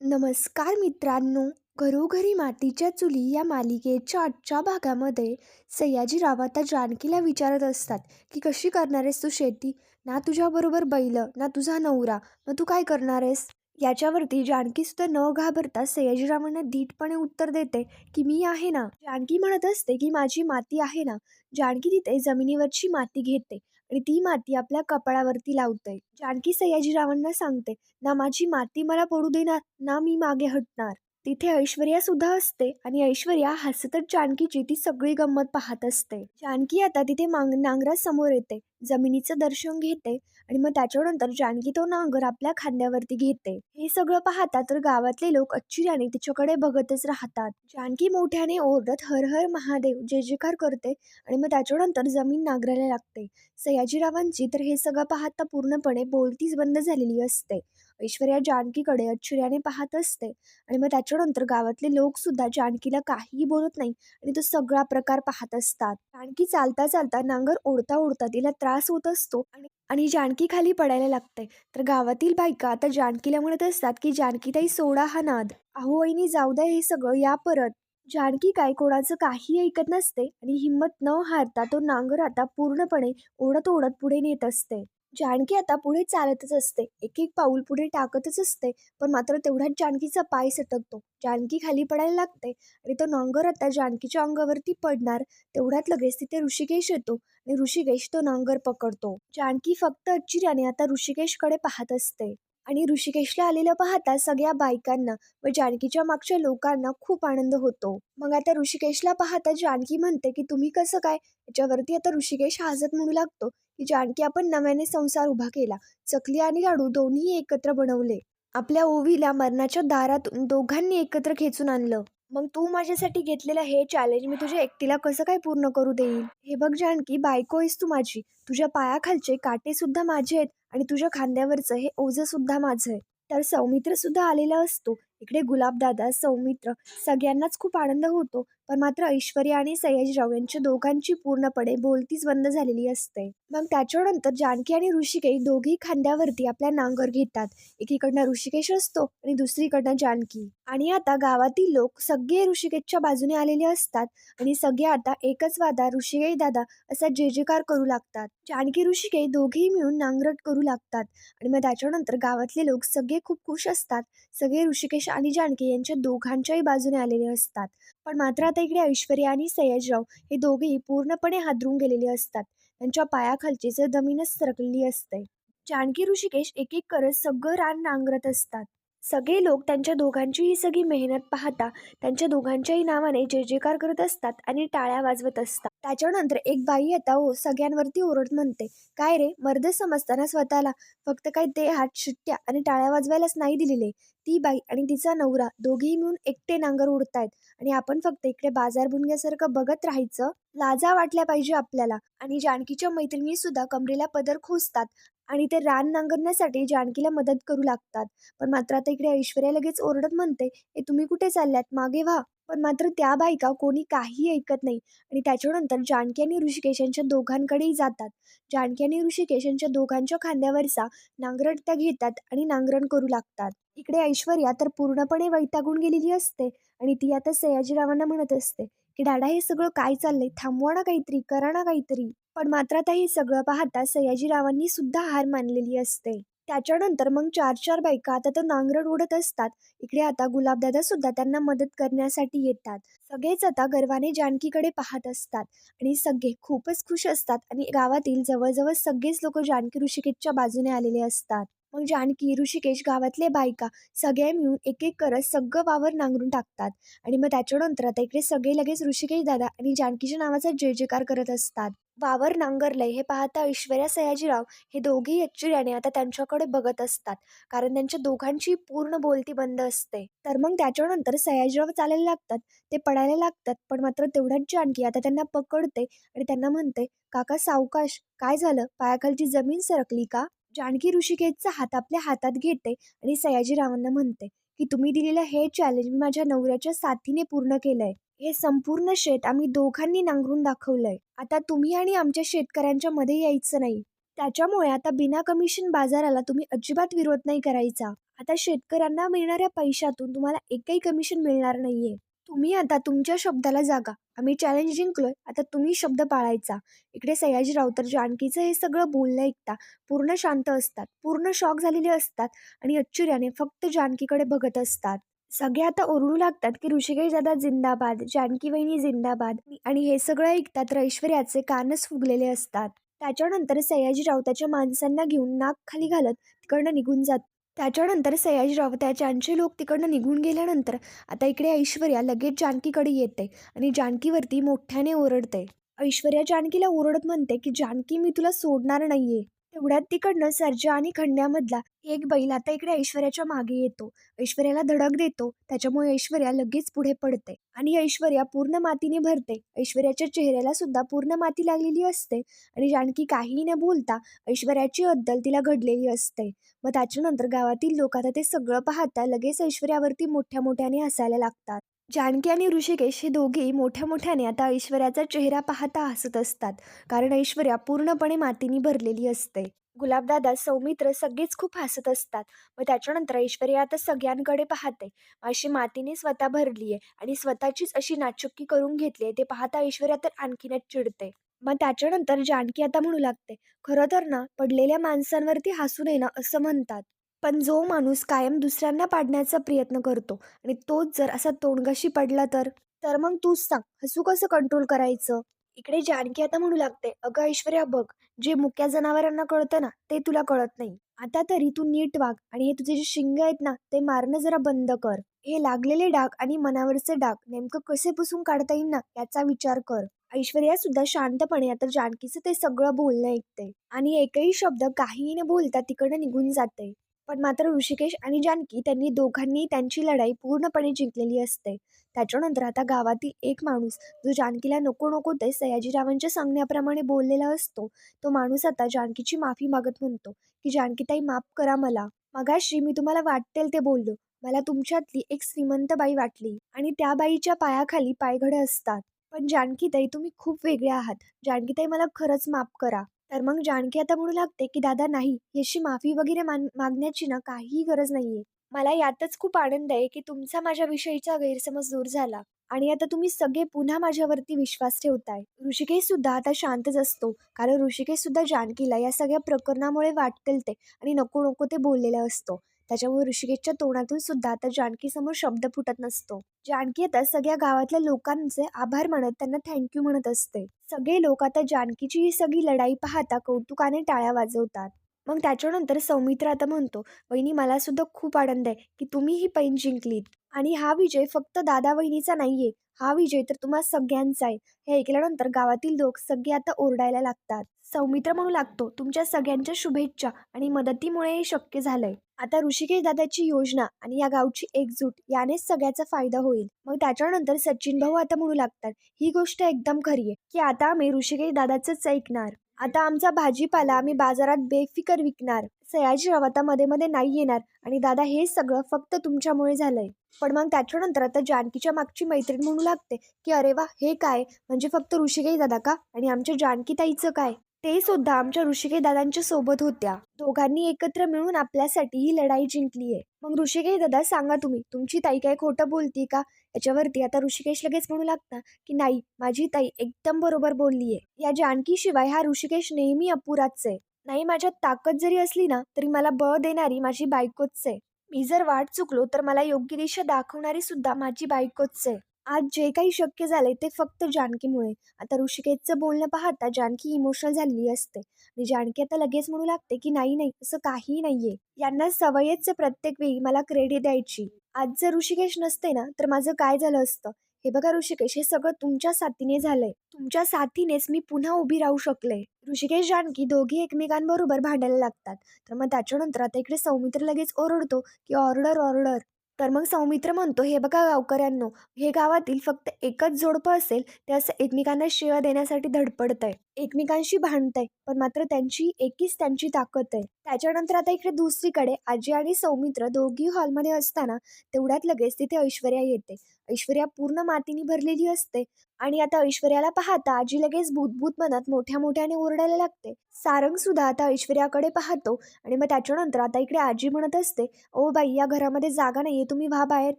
नमस्कार मित्रांनो. घरोघरी मातीच्या चुली या मालिकेच्या आजच्या भागामध्ये सयाजीराव आता जानकीला विचारत असतात की कशी करणार आहेस तू शेती? ना तुझ्याबरोबर बैल ना तुझा नवरा मग तू काय करणार आहेस याच्यावरती जानकीसुद्धा न घाबरता सयाजीरावांना धीटपणे उत्तर देते की मी आहे ना. जानकी म्हणत असते की माझी माती आहे ना. जानकी तिथे जमिनीवरची माती घेते. आणि ती माती आपल्या कपाळावरती लावते जानकी सयाजीरावांना सांगते ना माझी माती मला पडू देणार ना मी मागे हटणार. तिथे ऐश्वर्या सुद्धा असते आणि ऐश्वर्या हसतच जानकीची ती सगळी गंमत पाहत असते. जानकी आता तिथे मांग नांगरासमोर येते. जमिनीचं दर्शन घेते आणि मग त्याच्यानंतर जानकी तो नांगर आपल्या खांद्यावरती घेते. हे सगळं पाहता तर गावातले लोक आश्चर्याने तिच्याकडे बघतच राहतात. जानकी मोठ्याने ओरडत हर हर महादेव जय जयकार करते आणि मग त्याच्यानंतर जमीन नांगरायला लागते. सयाजीरावांची तर हे सगळं पाहता पूर्णपणे बोलतीच बंद झालेली असते. ऐश्वर्या जानकीकडे आश्चर्याने पाहत असते आणि मग त्याच्यानंतर गावातले लोक सुद्धा जानकीला काहीही बोलत नाही आणि तो सगळा प्रकार पाहत असतात. जानकी चालता चालता नांगर ओढता ओढता तिला त्रास होत असतो आणि आणि जानकी खाली पडायला लागते तर गावातील बायका आता जानकीला म्हणत असतात की जानकी ताई सोडा हा नाद. अहो जाऊ द्या हे सगळं या परत. जानकी काय कोणाचं काही ऐकत नसते आणि हिंमत न हारता तो नांगर आता पूर्णपणे ओढत ओढत पुढे नेत असते. जानकी आता पुढे चालतच असते. एक एक पाऊल पुढे टाकतच असते पण मात्र तेवढ्यात जानकीचा पाय सटकतो. जानकी खाली पडायला लागते आणि तो नांगर आता जानकीच्या अंगावरती पडणार तेवढ्यात लगेच तिथे ऋषिकेश येतो आणि ऋषिकेश तो नांगर पकडतो. जानकी फक्त आश्चर्याने आता ऋषिकेशकडे पाहत असते. आणि ऋषिकेशला आलेलं पाहता सगळ्या बायकांना व जानकीच्या मागच्या लोकांना खूप आनंद होतो. मग आता ऋषिकेशला पाहता जानकी म्हणते की तुम्ही कसं काय याच्यावरती आता ऋषिकेश हाजत म्हणू लागतो की जानकी आपण नव्याने संसार उभा केला. चकली आणि लाडू दोन्ही एकत्र बनवले. आपल्या ओवीला मरणाच्या दारातून दोघांनी एकत्र खेचून आणलं. मग तू माझ्यासाठी घेतलेलं हे चॅलेंज मी तुझ्या एकटीला कसं काय पूर्ण करू देईल हे बघ जानकी बायको आहेस तू माझी. तुझ्या पायाखालचे काटे सुद्धा माझे आहेत. आणि तुझ्या खांद्यावरचं हे ओझं सुद्धा माझं आहे. तर सौमित्र सुद्धा आलेला असतो. इकडे गुलाबदादा सौमित्र सगळ्यांनाच खूप आनंद होतो पण मात्र ऐश्वर्या आणि सयाजीराव यांच्या दोघांची पूर्णपणे बोलतीच बंद झालेली असते. मग त्याच्यानंतर जानकी आणि ऋषिकेश दोघेही खांद्यावरती आपल्या नांगर घेतात. एकीकडनं ऋषिकेश असतो आणि दुसरीकडनं जानकी. आणि आता गावातील लोक सगळे ऋषिकेशच्या बाजूने आलेले असतात आणि सगळे आता एकच वादा ऋषिकेश दादा असा जे जेकार करू लागतात. जानकी ऋषिकेश दोघेही मिळून नांगरट करू लागतात. आणि मग त्याच्यानंतर गावातले लोक सगळे खूप खुश असतात. सगळे ऋषिकेश आणि जानकी यांच्या दोघांच्याही बाजूने आलेले असतात. पण मात्र आता इकडे ऐश्वर्या आणि सयाजराव हे दोघेही पूर्णपणे हादरून गेलेले असतात. त्यांच्या पायाखालची जर जमीनच सरकलेली असते. जानकी ऋषिकेश एक एक करत सगळं रान नांगरत असतात. सगळे लोक त्यांच्या दोघांची ही सगळी मेहनत पाहता त्यांच्या दोघांच्याही नावाने जय जयकार करत असतात आणि टाळ्या वाजवत असतात. त्याच्यानंतर एक बाई आता हो सगळ्यांवरती ओरड म्हणते काय रे मर्द समजताना स्वतःला फक्त काय ते हात शिट्ट्या आणि टाळ्या वाजवायलाच नाही दिलेले. ती बाई आणि तिचा नवरा दोघेही मिळून एकटे नांगर उडतायत. आणि आपण फक्त इकडे बाजार बुनग्यासारखं बघत राहायचं लाजा वाटल्या पाहिजे आपल्याला. आणि जानकीच्या मैत्रिणी सुद्धा कमरेला पदर खोसतात आणि ते रान नांगरण्यासाठी जानकीला मदत करू लागतात. पण मात्र आता इकडे ऐश्वर्या लगेच ओरडत म्हणते हे तुम्ही कुठे चालल्यात? मागे व्हा. पण मात्र त्या बायका कोणी काही ऐकत नाही. आणि त्याच्यानंतर जानकी आणि ऋषिकेश यांच्या दोघांकडेही जातात. जानकी आणि ऋषिकेश यांच्या दोघांच्या खांद्यावरचा नांगरट त्या घेतात आणि नांगरण करू लागतात. इकडे ऐश्वर्या तर पूर्णपणे वैतागून गेलेली असते आणि ती आता सयाजीरावांना म्हणत असते की डाडा हे सगळं काय चाललंय? थांबवा ना काहीतरी करा ना काहीतरी. पण मात्र आता हे सगळं पाहता सयाजीरावांनी सुद्धा हार मानलेली असते. त्याच्यानंतर मग चार चार बायका आता तर नांगरड उडत असतात. इकडे आता गुलाबदादा सुद्धा त्यांना मदत करण्यासाठी येतात. सगळेच आता गर्वाने जानकीकडे पाहत असतात. आणि सगळे खूपच खुश असतात आणि गावातील जवळजवळ सगळेच लोक जानकी ऋषिकेशच्या बाजूने आलेले असतात. मग जानकी ऋषिकेश गावातले बायका सगळे मिळून एक एक करत सगळं वावर नांगरून टाकतात. आणि मग त्याच्यानंतर आता इकडे सगळे लगेच ऋषिकेश दादा आणि जानकीच्या नावाचा जय जयकार करत असतात. वावर नांगरलंय हे पाहता ऐश्वर्या सयाजीराव हे दोघेही आश्चर्याने आता त्यांच्याकडे बघत असतात. कारण त्यांच्या दोघांची पूर्ण बोलती बंद असते. तर मग त्याच्यानंतर सयाजीराव चालायला लागतात. ते पडायला लागतात. पण मात्र तेवढ्याच जानकी आता त्यांना पकडते आणि त्यांना म्हणते काका सावकाश काय झालं? पायाखालची जमीन सरकली का? जानकी ऋषिकेशचा हात आपल्या हातात घेते आणि सयाजीरावांना म्हणते की तुम्ही दिलेलं हे चॅलेंज मी माझ्या नवऱ्याच्या साथीने पूर्ण केलंय. हे संपूर्ण शेत आम्ही दोघांनी नांगरून दाखवलंय. आता तुम्ही आणि आमच्या शेतकऱ्यांच्या मध्ये यायचं नाही. त्याच्यामुळे आता बिना कमिशन बाजाराला तुम्ही अजिबात विरोध नाही करायचा. आता शेतकऱ्यांना मिळणाऱ्या पैशातून तुम्हाला एकही कमिशन मिळणार नाहीये. तुम्ही आता तुमच्या शब्दाला जागा. आम्ही चॅलेंज जिंकलोय. आता तुम्ही शब्द पाळायचा. इकडे सयाजीराव तर जानकीचं हे सगळं बोलणं ऐकता पूर्ण शांत असतात. पूर्ण शॉक झालेले असतात आणि आश्चर्याने फक्त जानकीकडे बघत असतात. सगळे आता ओरडू लागतात की ऋषिकेश दादा जिंदाबाद जानकी वहिनी जिंदाबाद आणि हे सगळं ऐकतात तर ऐश्वर्याचे कानच फुगलेले असतात. त्याच्यानंतर सयाजीराव त्याच्या माणसांना घेऊन नाक खाली घालत तिकडनं निघून जात. त्याच्यानंतर सयाजीराव त्याच्यांचे लोक तिकडनं निघून गेल्यानंतर आता इकडे ऐश्वर्या लगेच जानकीकडे येते आणि जानकीवरती मोठ्याने ओरडते. ऐश्वर्या जानकीला ओरडत म्हणते की जानकी मी तुला सोडणार नाहीये. तेवढ्यात तिकडनं सर्जा आणि खंड्यामधला एक बैल आता इकडे ऐश्वर्याच्या मागे येतो. ऐश्वर्याला धडक देतो. त्याच्यामुळे ऐश्वर्या लगेच पुढे पडते आणि ऐश्वर्या पूर्ण मातीने भरते. ऐश्वर्याच्या चेहऱ्याला सुद्धा पूर्ण माती लागलेली असते आणि जानकी काहीही न बोलता ऐश्वर्याची अद्दल तिला घडलेली असते. मग त्याच्यानंतर गावातील लोक आता ते सगळं पाहता लगेच ऐश्वर्यावरती मोठ्या मोठ्याने हसायला लागतात. जानकी आणि ऋषिकेश हे दोघेही मोठ्या मोठ्याने आता ऐश्वर्याचा चेहरा पाहता हसत असतात. कारण ऐश्वर्या पूर्णपणे मातीने भरलेली असते. गुलाबदादा सौमित्र सगळेच खूप हसत असतात. मग त्याच्यानंतर ऐश्वर्या आता सगळ्यांकडे पाहते. अशी मातीने स्वतः भरली आहे आणि स्वतःचीच अशी नाचुक्की करून घेतली आहे ते पाहता ऐश्वर्या तर आणखीनच चिडते. मग त्याच्यानंतर जानकी आता म्हणू लागते खरं तर ना पडलेल्या माणसांवरती हसू नये ना असं म्हणतात. पण जो माणूस कायम दुसऱ्यांना पाडण्याचा प्रयत्न करतो आणि तोच जर असा तोंडगाशी पडला तर? तर मग तूच सांग हसू कसं कंट्रोल करायचं? इकडे जानकी आता म्हणू लागते अगं ऐश्वर्या बघ जे मुक्या जनावरांना कळतं ना ते तुला कळत नाही. आता तरी तू नीट वाग आणि हे तुझे जे शिंग आहेत ना ते मारणं जरा बंद कर. हे लागलेले डाग आणि मनावरचे डाग नेमकं कसे पुसून काढता येईल ना याचा विचार कर. ऐश्वर्या सुद्धा शांतपणे आता जानकीचं ते सगळं बोलणं ऐकते. आणि एकही शब्द काहीही न बोलता तिकडे निघून जाते. पण मात्र ऋषिकेश आणि जानकी त्यांनी दोघांनी त्यांची लढाई पूर्णपणे जिंकलेली असते. त्याच्यानंतर आता गावातील एक माणूस जो जानकीला नको नको ते सयाजीरावांच्या सांगण्याप्रमाणे बोललेला असतो तो माणूस आता जानकीची माफी मागत म्हणतो की जानकीताई माफ करा मला. मगाशी मी तुम्हाला वाटेल ते बोललो. मला तुमच्यातली एक श्रीमंत बाई वाटली आणि त्या बाईच्या पायाखाली पायघडे असतात. पण जानकीताई तुम्ही खूप वेगळे आहात. जानकीताई मला खरंच माफ करा. तर मग जानकी आता म्हणू लागते की दादा नाही याची माफी वगैरे मान मागण्याची ना काहीही गरज नाहीये. मला यातच खूप आनंद आहे की तुमचा माझ्याविषयीचा गैरसमज दूर झाला आणि आता तुम्ही सगळे पुन्हा माझ्यावरती विश्वास ठेवताय. ऋषिकेश सुद्धा आता शांतच असतो कारण ऋषिकेश सुद्धा जानकीला या सगळ्या प्रकरणामुळे वाटकलते ते आणि नको नको ते बोललेला असतो. त्याच्यामुळे ऋषिकेशच्या तोंडातून सुद्धा आता जानकी समोर शब्द फुटत नसतो. जानकी आता सगळ्या गावातल्या लोकांचे आभार मानत त्यांना थँक्यू म्हणत असते. सगळे लोक आता जानकीची ही सगळी लढाई पाहता कौतुकाने टाळ्या वाजवतात. मग त्याच्यानंतर सौमित्र आता म्हणतो वहिनी मला सुद्धा खूप आनंद आहे की तुम्ही ही पैन जिंकलीत. आणि हा विजय फक्त दादा वहिनीचा नाहीये. हा विजय तर तुम्हा सगळ्यांचा आहे. हे ऐकल्यानंतर गावातील लोक सगळे आता ओरडायला लागतात. सौमित्र म्हणू लागतो. तुमच्या सगळ्यांच्या शुभेच्छा आणि मदतीमुळे हे शक्य झालंय. आता ऋषिकेश दादाची योजना आणि या गावची एकजूट यानेच सगळ्याचा फायदा होईल. मग त्याच्यानंतर सचिन भाऊ आता म्हणू लागतात ही गोष्ट एकदम खरी आहे की आता आम्ही ऋषिकेश दादाचंच ऐकणार. आता आमचा भाजीपाला आम्ही बाजारात बेफिकर विकणार. सयाजीराव आता मध्ये मध्ये नाही येणार आणि दादा हे सगळं फक्त तुमच्यामुळे झालंय. पण मग त्याच्यानंतर आता जानकीच्या मागची मैत्रीण म्हणू लागते की अरे वा हे काय? म्हणजे फक्त ऋषिकेश दादा का? आणि आमच्या जानकी ताईचं काय? ते सुद्धा आमच्या ऋषिकेश दादांच्या सोबत होत्या. दोघांनी एकत्र मिळून आपल्यासाठी ही लढाई जिंकली आहे. मग ऋषिकेश दादा सांगा तुम्ही तुमची ताई काय खोटं बोलती का? याच्यावरती आता ऋषिकेश लगेच म्हणू लागता की नाही माझी ताई एकदम बरोबर बोलली आहे. या जानकीशिवाय हा ऋषिकेश नेहमी अपुराच आहे. नाही माझ्यात ताकद जरी असली ना तरी मला बळ देणारी माझी बायकोच आहे. मी जर वाट चुकलो तर मला योग्य दिशा दाखवणारी सुद्धा माझी बायकोच आहे. आज जे काही शक्य झाले ते फक्त जानकीमुळे. आता ऋषिकेशचं बोलणं पाहता जानकी इमोशनल झालेली असते. आणि जानकी आता लगेच म्हणू लागते की नाही नाही असं काही नाहीये. यांना सवयच प्रत्येक वेळी मला क्रेडिट द्यायची. आज जर ऋषिकेश नसते ना तर माझं काय झालं असतं? हे बघा ऋषिकेश हे सगळं तुमच्या साथीने झालंय. तुमच्या साथीनेच मी पुन्हा उभी राहू शकले. ऋषिकेश जानकी दोघी एकमेकांबरोबर भांडायला लागतात. तर मग त्याच्यानंतर आता इकडे सौमित्र लगेच ओरडतो की ऑर्डर ऑर्डर. तर मग सौमित्र म्हणतो हे बघा गावकऱ्यांनो हे गावातील फक्त एकच जोडपं असेल ते असं एकमेकांना शिवा देण्यासाठी धडपडत आहे एकमेकांशी भांडतंय पण मात्र त्यांची एकीच त्यांची ताकद आहे. त्याच्यानंतर आता इकडे दुसरीकडे आजी आणि सौमित्र दोघी हॉलमध्ये असताना तेवढ्यात लगेच तिथे ऐश्वर्या येते. ऐश्वर्या पूर्ण मातीने भरलेली असते आणि आता ऐश्वर्याला पाहता आजी लगेच भूतभूत मनात मोठ्या मोठ्याने ओरडायला लागते. सारंग सुद्धा आता ऐश्वर्याकडे पाहतो आणि मग त्याच्यानंतर आता इकडे आजी म्हणत असते ओ बाई या घरामध्ये जागा नाहीये तुम्ही व्हा बाहेर.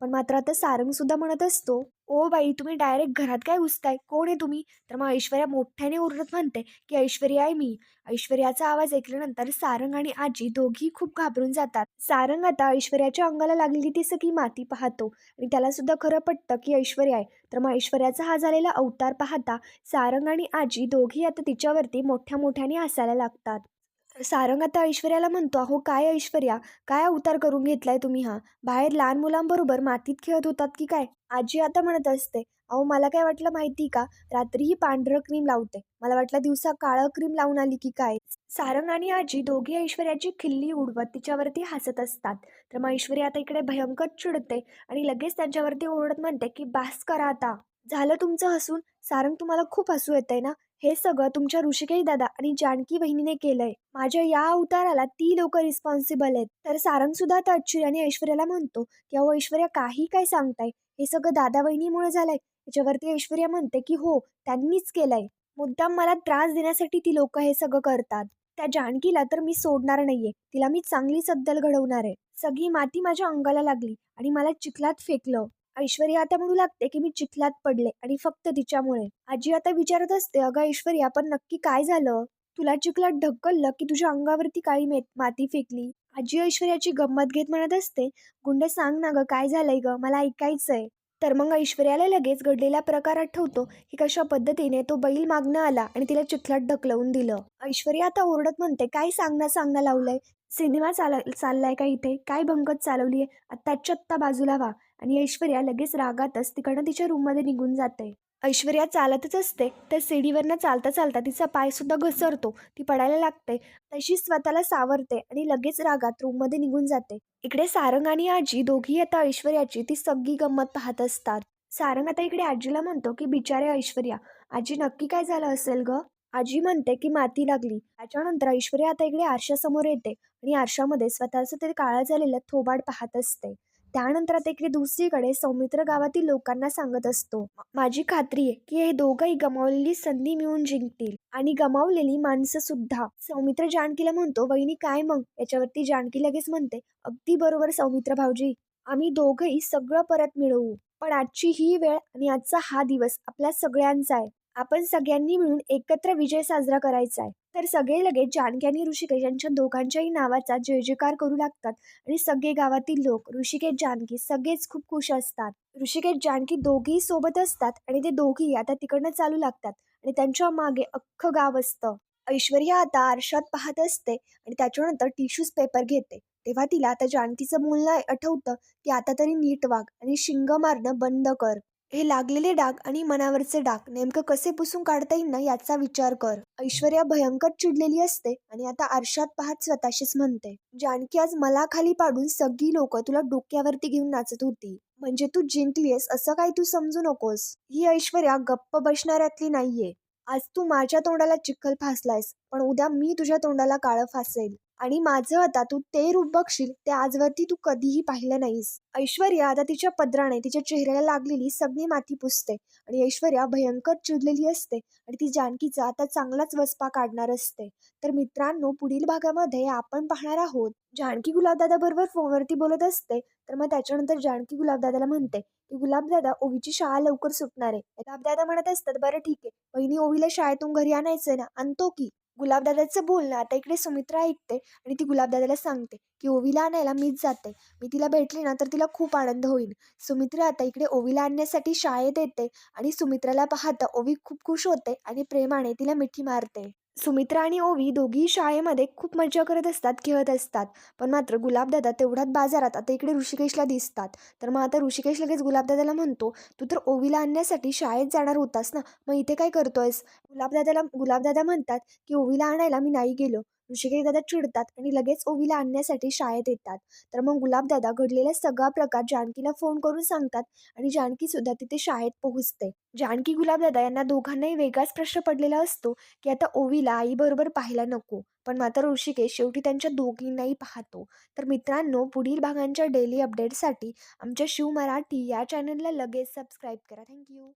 पण मात्र आता सारंग सुद्धा म्हणत असतो ओ बाई तुम्ही डायरेक्ट घरात काय घुसताय? कोण आहे तुम्ही? तर मग ऐश्वर्या मोठ्याने ओरडत म्हणते की ऐश्वर्या आहे मी. ऐश्वर्याचा आवाज ऐकल्यानंतर सारंग आणि आजी दोघी खूप घाबरून जातात. सारंग आता ऐश्वर्याच्या अंगाला लागलेली ती सगळी माती पाहतो आणि त्याला सुद्धा खरं पटतं की ऐश्वर्या आहे. तर मग ऐश्वर्याचा हा झालेला अवतार पाहता सारंग आणि आजी दोघी आता तिच्यावरती मोठ्या मोठ्याने हसायला लागतात. सारंग आता ऐश्वर्याला म्हणतो अहो काय ऐश्वर्या? काय अवतार करून घेतलाय तुम्ही हा? बाहेर लहान मुलांबरोबर मातीत खेळत होतात की काय? आजी आता म्हणत असते अहो मला काय वाटलं माहिती का? रात्री ही पांढरं क्रीम लावते. मला वाटलं दिवसा काळं क्रीम लावून आली की काय? सारंग आणि आजी दोघी ऐश्वर्याची खिल्ली उडवत तिच्यावरती हसत असतात. तर मग ऐश्वर्या आता इकडे भयंकर चिडते आणि लगेच त्यांच्यावरती ओरडत म्हणते की बास करा आता. झालं तुमचं हसून? सारंग तुम्हाला खूप हसू येतंय ना? हे सगळं तुमच्या ऋषिकेश दादा आणि जानकी बहिणीने केलंय. माझ्या या अवताराला ती लोक रिस्पॉन्सिबल आहेत. तर सारंग सुद्धा आता आणि ऐश्वर्याला म्हणतो की अहो ऐश्वर्या काही काय सांगताय? हे सगळं दादा बहिणीमुळे झालंय. त्याच्यावरती ऐश्वर्या म्हणते की हो त्यांनीच केलंय. मुद्दाम मला त्रास देण्यासाठी ती लोक हे सगळं करतात. त्या जानकीला तर मी सोडणार नाहीये. तिला मी चांगली सद्दल घडवणार आहे. सगळी माती माझ्या अंगाला लागली आणि मला चिखलात फेकलं. ऐश्वर्या आता म्हणू लागते की मी चिखलात पडले आणि फक्त तिच्यामुळे. आजी आता विचारत असते अगं ऐश्वर्या पण नक्की काय झालं? तुला चिखलात ढकललं की तुझ्या अंगावरती काळी मे माती फेकली? आजी ऐश्वर्याची गंमत घेत म्हणत असते गुंड सांग ना ग काय झालंय ग? मला ऐकायचंय. तर मग ऐश्वर्याला लगेच घडलेला प्रकार आठवतो की कशा पद्धतीने तो बैल मागणं आला आणि तिला चिखलात ढकलवून दिलं. ऐश्वर्या आता ओरडत म्हणते काय सांगणं सांगणं लावलंय? सिनेमा चाल चाललाय का इथे? काय भंगत चालवली आहे आत्ताच्या आत्ता बाजूला व्हा. आणि ऐश्वर्या लगेच रागातच तिकडनं तिच्या रूममध्ये निघून जाते. ऐश्वर्या चालतच असते तर सीडीवरनं चालता चालता तिचा पाय सुद्धा घसरतो ती पडायला लागते. तशी स्वतःला सावरते आणि लगेच रागात रूममध्ये निघून जाते. इकडे सारंग आणि आजी दोघी आता ऐश्वर्याची ती सगळी गंमत पाहत असतात. सारंग आता इकडे आजीला म्हणतो की बिचारे ऐश्वर्या आजी नक्की काय झालं असेल ग? आजी म्हणते की माती लागली. त्याच्यानंतर ऐश्वर्या आता इकडे आरशासमोर येते आणि आरशामध्ये स्वतःचं ते काळा झालेलं थोबाड पाहत असते. त्यानंतर आता इकडे दुसरीकडे सौमित्र गावातील लोकांना सांगत असतो. माझी खात्री आहे की हे दोघंही गमावलेली संधी मिळून जिंकतील आणि गमावलेली माणसं सुद्धा सौमित्र जानकीला म्हणतो वहिनी काय मग याच्यावरती जानकी लगेच म्हणते अगदी बरोबर सौमित्र भाऊजी. आम्ही दोघंही सगळं परत मिळवू. पण आजची ही वेळ आणि आजचा हा दिवस आपल्या सगळ्यांचा आहे. आपण सगळ्यांनी मिळून एकत्र विजय साजरा करायचा आहे. तर सगळे लगेच जानकी आणि ऋषिकेश यांच्या दोघांच्याही नावाचा जय जयकार करू लागतात आणि सगळे गावातील लोक ऋषिकेश जानकी सगळेच खूप खुश असतात. ऋषिकेश जानकी दोघेही सोबत असतात आणि ते दोघेही आता तिकडनं चालू लागतात आणि त्यांच्या मागे अख्खं गाव असतं. ऐश्वर्या आता आरशात पाहत असते आणि त्याच्यानंतर टिश्यूज पेपर घेते. तेव्हा तिला आता जानकीचं बोलणं आठवतं की आता तरी नीट वाग आणि शिंग मारणं बंद कर. हे लागलेले डाग आणि मनावरचे डाग नेमकं कसे पुसून काढता येईल ना याचा विचार कर. ऐश्वर्या भयंकर चिडलेली असते आणि आता आरशात पाहत स्वतःशीच म्हणते जानकी आज मला खाली पाडून सगळी लोक तुला डोक्यावरती घेऊन नाचत होती. म्हणजे तू जिंकलीयस असं काही तू समजू नकोस. ही ऐश्वर्या गप्प बसणाऱ्यातली नाहीये. आज तू माझ्या तोंडाला चिखल फासलायस पण उद्या मी तुझ्या तोंडाला काळं फासेल. आणि माझं आता तू ते रूप बघशील ते आजवरती तू कधीही पाहिलं नाहीस. ऐश्वर्या आता तिच्या पदराने तिच्या चेहऱ्याला लागलेली सगळी माती पुसते आणि ऐश्वर्या भयंकर चिडलेली असते आणि ती जानकीचा आता चांगलाच वसपा काढणार असते. तर मित्रांनो पुढील भागामध्ये आपण पाहणार आहोत जानकी गुलाबदादा बरोबर फोनवरती बोलत असते तर मग त्याच्यानंतर जानकी गुलाबदादाला म्हणते की गुलाबदादा ओवीची शाळा लवकर सुटणार आहे. गुलाबदादा म्हणत असतात बरं ठीक आहे बहिणी ओवीला शाळेतून घरी आणायचं ना आणतो की. गुलाबदादाचं बोलणं आता इकडे सुमित्रा ऐकते आणि ती गुलाबदादाला सांगते की ओवीला आणायला मीच जाते. मी तिला भेटले ना तर तिला खूप आनंद होईल. सुमित्रा आता इकडे ओवीला आणण्यासाठी शाळेत येते आणि सुमित्राला पाहता ओवी खूप खुश होते आणि प्रेमाने तिला मिठी मारते. सुमित्रा आणि ओवी दोघी शाळेमध्ये खूप मज्जा करत असतात खेळत असतात. पण मात्र गुलाबदादा तेवढ्यात बाजारात आता इकडे ऋषिकेशला दिसतात. तर मग आता ऋषिकेश लगेच गुलाबदादाला म्हणतो तू तर ओवीला आणण्यासाठी शाळेत जाणार होतास ना? मग इथे काय करतोयस? गुलाबदादाला गुलाबदादा म्हणतात की ओवीला आणायला मी नाही गेलो. ऋषिकेश दादा चिडतात आणि लगेच ओवीला आणण्यासाठी शाळेत येतात. तर मग गुलाबदादा घडलेला सगळा प्रकार जानकीला फोन करून सांगतात आणि जानकी सुद्धा तिथे शाळेत पोहोचते. जानकी गुलाबदादा यांना दोघांनाही वेगळाच प्रश्न पडलेला असतो की आता ओवीला आईबरोबर पाहायला नको पण मात्र ऋषिकेश शेवटी त्यांच्या दोघींनाही पाहतो. तर मित्रांनो पुढील भागांच्या डेली अपडेटसाठी आमच्या शिव मराठी या चॅनलला लगेच सबस्क्राईब करा. थँक्यू